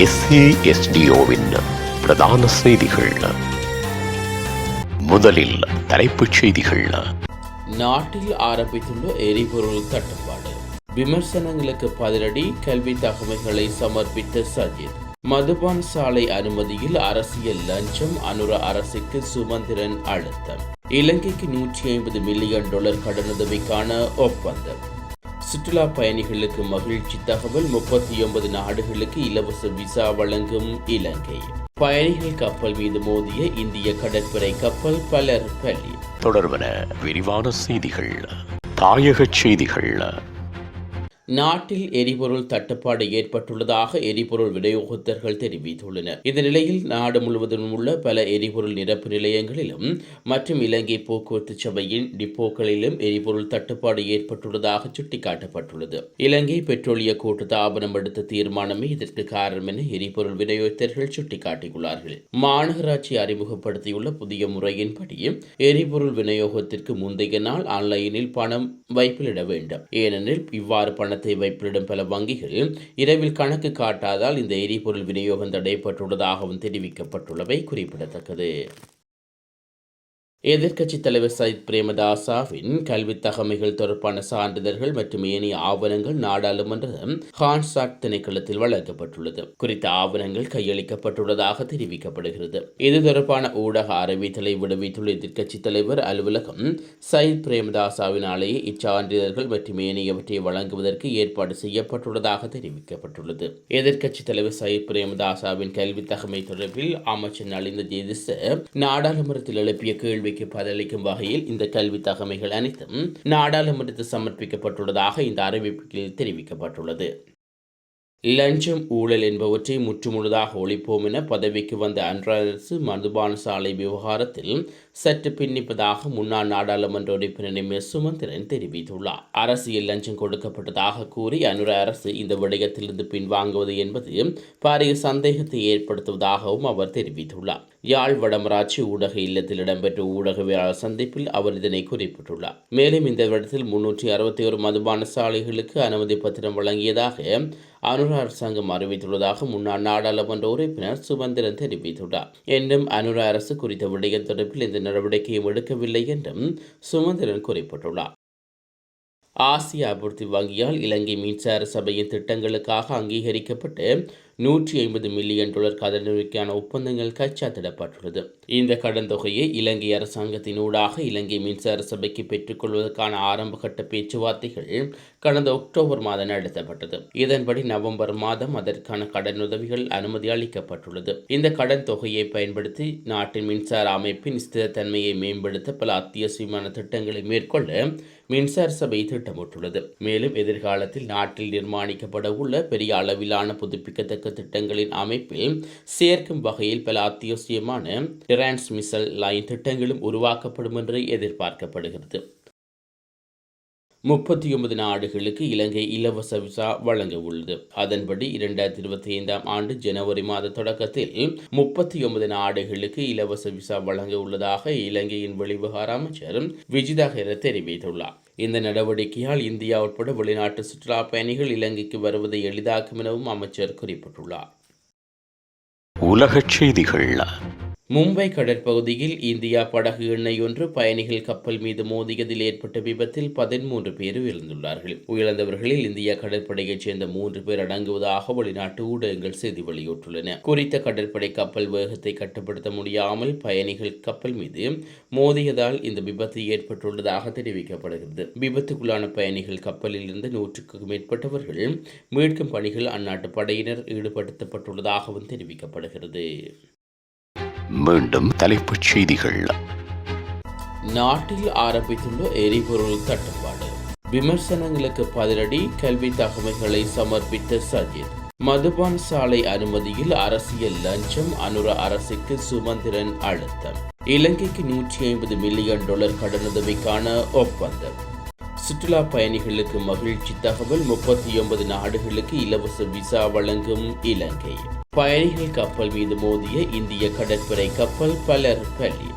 எஸ்ஏஎஸ்டிஓவின் பிரதான செய்திகள். முதலில் தலைப்புச் செய்திகள். நாட்டில் ஆரம்பித்துள்ள எரிபொருள் தட்டுப்பாடு. விமர்சனங்களுக்கு பதிலடி கல்வி தகவல்களை சமர்ப்பித்த சஜித். மதுபான் சாலை அனுமதியில் அரசியல் லஞ்சம் அனுர அரசுக்கு சுமந்திரன் அழுத்தம். இலங்கைக்கு நூற்றி ஐம்பது மில்லியன் டாலர் கடனுதவிக்கான ஒப்பந்தம். சுற்றுலா பயணிகளுக்கு மகிழ்ச்சி தகவல் முப்பத்தி ஒன்பது நாடுகளுக்கு இலவச விசா வழங்கும் இலங்கை. பயணிகள் கப்பல் மீது மோதிய இந்திய கடற்படை கப்பல் பலர் பலி. தொடர்பன விரிவான செய்திகள். தாயகச் செய்திகள். நாட்டில் எரிபொருள் தட்டுப்பாடு ஏற்பட்டுள்ளதாக எரிபொருள் விநியோகத்தர்கள் தெரிவித்துள்ளனர். இந்த நிலையில் நாடு முழுவதும் உள்ள பல எரிபொருள் நிரப்பு நிலையங்களிலும் மற்றும் இலங்கை போக்குவரத்து சபையின் டிப்போக்களிலும் எரிபொருள் தட்டுப்பாடு ஏற்பட்டுள்ளதாக சுட்டிக்காட்டப்பட்டுள்ளது. இலங்கை பெட்ரோலிய கூட்டு தாபனம் எடுத்த தீர்மானமே இதற்கு காரணம் என எரிபொருள் விநியோகத்தர்கள் சுட்டிக்காட்டியுள்ளார்கள். மாநகராட்சி அறிமுகப்படுத்தியுள்ள புதிய முறையின்படி எரிபொருள் விநியோகத்திற்கு முந்தைய நாள் ஆன்லைனில் பணம் வைப்பிலிட வேண்டும். ஏனெனில் இவ்வாறு பணத்தை வைப்பிடும் பல வங்கிகள் இரவில் கணக்கு காட்டாதால் இந்த எரிபொருள் விநியோகம் தடைப்பட்டுள்ளதாகவும் தெரிவிக்கப்பட்டுள்ளவை குறிப்பிடத்தக்கது. எதிர்க்கட்சித் தலைவர் சயித் பிரேமதாசாவின் கல்வி தகமைகள் தொடர்பான சான்றிதழ்கள் மற்றும் ஏனைய ஆவணங்கள் நாடாளுமன்ற ஹான்சாட் திணைக்களத்தில் வழங்கப்பட்டுள்ளது. குறித்த ஆவணங்கள் கையளிக்கப்பட்டுள்ளதாக தெரிவிக்கப்படுகிறது. இது தொடர்பான ஊடக அறிவித்தலை விடுவித்துள்ள எதிர்க்கட்சித் தலைவர் அலுவலகம் சயித் பிரேமதாசாவினாலேயே இச்சான்றிதழ்கள் மற்றும் ஏனையவற்றை வழங்குவதற்கு ஏற்பாடு செய்யப்பட்டுள்ளதாக தெரிவிக்கப்பட்டுள்ளது. எதிர்க்கட்சித் தலைவர் சயித் பிரேமதாசாவின் கல்வி தகமை தொடர்பில் அமைச்சர் நலிந்த ஜேதிச நாடாளுமன்றத்தில் எழுப்பிய கேள்வி கேள்விக்கு பதிலளிக்கும் வகையில் இந்த கல்வி தகமைகள் அனைத்தும் நாடாளுமன்றத்தில் சமர்ப்பிக்கப்பட்டுள்ளதாக இந்த அறிவிப்பில் தெரிவிக்கப்பட்டுள்ளது. லஞ்சம் ஊழல் என்பவற்றை முற்றுமுழுதாக ஒழிப்போம் என பதவிக்கு வந்த அன்ற அரசு மதுபான சாலை விவகாரத்தில் சற்று பின்னிப்பதாக முன்னாள் நாடாளுமன்ற உறுப்பினர் எம் எஸ் சுமந்திரன் தெரிவித்துள்ளார். அரசியல் லஞ்சம் கொடுக்கப்பட்டதாக கூறி அனுர அரசு இந்த விடயத்திலிருந்து பின்வாங்குவது என்பது பாரிய சந்தேகத்தை ஏற்படுத்துவதாகவும் அவர் தெரிவித்துள்ளார். யாழ் வடமராட்சி ஊடக இல்லத்தில் இடம்பெற்ற ஊடகவியலாளர் சந்திப்பில் அவர் இதனை குறிப்பிட்டுள்ளார். மேலும் இந்த இடத்தில் முன்னூற்றி அறுபத்தி ஒரு மதுபான சாலைகளுக்கு அனுமதி பத்திரம் வழங்கியதாக அனுர அரசாங்கம் அறிவித்துள்ளதாக முன்னாள் நாடாளுமன்ற உறுப்பினர் சுமந்திரன் தெரிவித்துள்ளார். என்றும் அனுர அரசு குறித்த விடயம் தொடர்பில் இந்த நடவடிக்கையும் எடுக்கவில்லை என்றும் சுமந்திரன் குறிப்பிட்டுள்ளார். ஆசிய அபிவிருத்தி வங்கியால் இலங்கை மின்சார சபையின் திட்டங்களுக்காக அங்கீகரிக்கப்பட்டு நூற்றி ஐம்பது மில்லியன் டாலர் கடனுக்கான ஒப்பந்தங்கள் கைச்சாத்திடப்பட்டுள்ளது. இந்த கடன் தொகையை இலங்கை அரசாங்கத்தின் ஊடாக இலங்கை மின்சார சபைக்கு பெற்றுக்கொள்வதற்கான ஆரம்பகட்ட பேச்சுவார்த்தைகள் கடந்த அக்டோபர் மாதம் நடத்தப்பட்டது. இதன்படி நவம்பர் மாதம் அதற்கான கடனுதவிகள் அனுமதி அளிக்கப்பட்டுள்ளது. இந்த கடன் தொகையை பயன்படுத்தி நாட்டின் மின்சார அமைப்பின் ஸ்திரத்தன்மையை மேம்படுத்த பல அத்தியாவசியமான திட்டங்களை மேற்கொள்ள மின்சார சபை திட்டமிட்டுள்ளது. மேலும் எதிர்காலத்தில் நாட்டில் நிர்மாணிக்கப்பட உள்ள பெரிய அளவிலான புதுப்பிக்கத்தக்க திட்டங்களின் அமைப்பில் சேர்க்கும் வகையில் பல அத்தியாவசியமான டிரான்ஸ்மிசல் லைன் திட்டங்களும் உருவாக்கப்படும் என்று எதிர்பார்க்கப்படுகிறது. முப்பத்தி ஒன்பது நாடுகளுக்கு இலங்கை இலவச விசா வழங்க உள்ளது. அதன்படி இரண்டாயிரத்தி இருபத்தி ஐந்தாம் ஆண்டு ஜனவரி மாத தொடக்கத்தில் முப்பத்தி ஒன்பது நாடுகளுக்கு இலவச விசா வழங்க உள்ளதாக இலங்கையின் வெளிவிவகார அமைச்சர் விஜிதா தெரிவித்துள்ளார். இந்த நடவடிக்கையால் இந்தியா உட்பட வெளிநாட்டு சுற்றுலா பயணிகள் இலங்கைக்கு வருவதை எளிதாக்கும் எனவும் அமைச்சர் குறிப்பிட்டுள்ளார். உலகச் செய்திகள் மும்பை கடற்பகுதியில் இந்தியா படகு எண்ணெய் ஒன்று பயணிகள் கப்பல் மீது மோதியதில் ஏற்பட்ட விபத்தில் பதிமூன்று பேர் உயிர்ந்துள்ளார்கள் உயிரிழந்தவர்களில் இந்திய கடற்படையைச் சேர்ந்த மூன்று பேர் அடங்குவதாக வெளிநாட்டு ஊடகங்கள் செய்தி வெளியிட்டுள்ளன. குறித்த கடற்படை கப்பல் வேகத்தை கட்டுப்படுத்த முடியாமல் பயணிகள் கப்பல் மீது மோதியதால் இந்த விபத்து ஏற்பட்டுள்ளதாக தெரிவிக்கப்படுகிறது. விபத்துக்குள்ளான பயணிகள் கப்பலில் இருந்து நூற்றுக்கும் மேற்பட்டவர்கள் மீட்கும் பணிகள் அந்நாட்டு படையினர் ஈடுபடுத்தப்பட்டுள்ளதாகவும் தெரிவிக்கப்படுகிறது. மீண்டும் தலைப்புச் செய்திகள். நாட்டில் ஆரம்பித்துள்ள எரிபொருள் தட்டுப்பாடு. விமர்சனங்களுக்கு பதிலடி கல்வி தகவல்களை சமர்ப்பித்த சஜித். மதுபான் சாலை அனுமதியில் அரசியல் லஞ்சம் அனுர அரசுக்கு சுமந்திரன் அழுத்தம். இலங்கைக்கு நூற்றி ஐம்பது மில்லியன் டாலர் கடனுதவிக்கான ஒப்பந்தம். சுற்றுலா பயணிகளுக்கு மகிழ்ச்சி தகவல் முப்பத்தி ஒன்பது நாடுகளுக்கு இலவச விசா வழங்கும் இலங்கை. பயணிகள் கப்பல் மீது மோதிய இந்திய கடற்படை கப்பல் பலர் பலி.